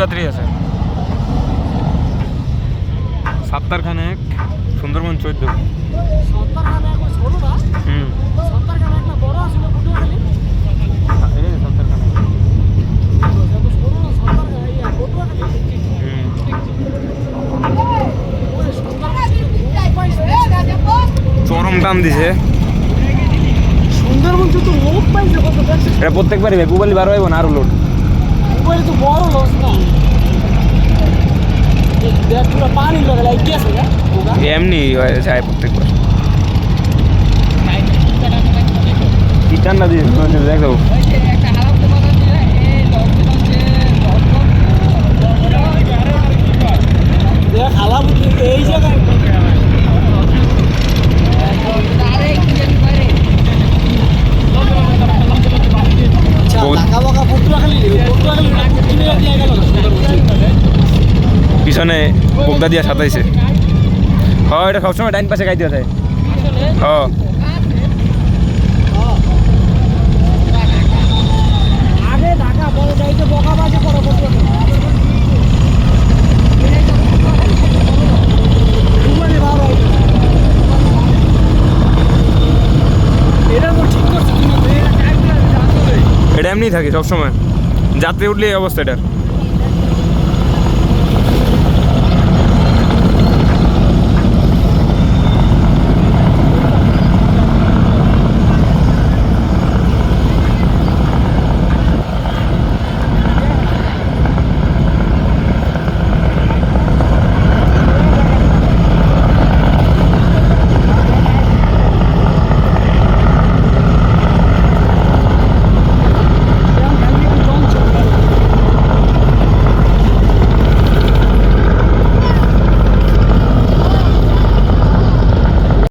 যাত্রী আছে। সুন্দরবন চোদ্দ। সত্তরখানা হুম। সুন্দরবন পাইছে। চরম টান দিছে। সুন্দরবন তো লোক পাইছে কত দেখছিস এটা প্রত্যেকবারই ভাই পুবালি বার হইব না আরও লোড। ওই তো বড় লস না। পুরো পানি গেছে এমনি হয়ে যায় প্রত্যেকবার। কি ঠান্ডা দিয়েছে দেখ দেখ এই জায়গায়। পিছনে বোগদা দিয়া সাতাইছে। হয় এটা সবসময় ডাইন পাশে গাই দিয়া যায়। আগে এমনি থাকে সবসময়। যাত্রী উঠলে এই অবস্থা এটা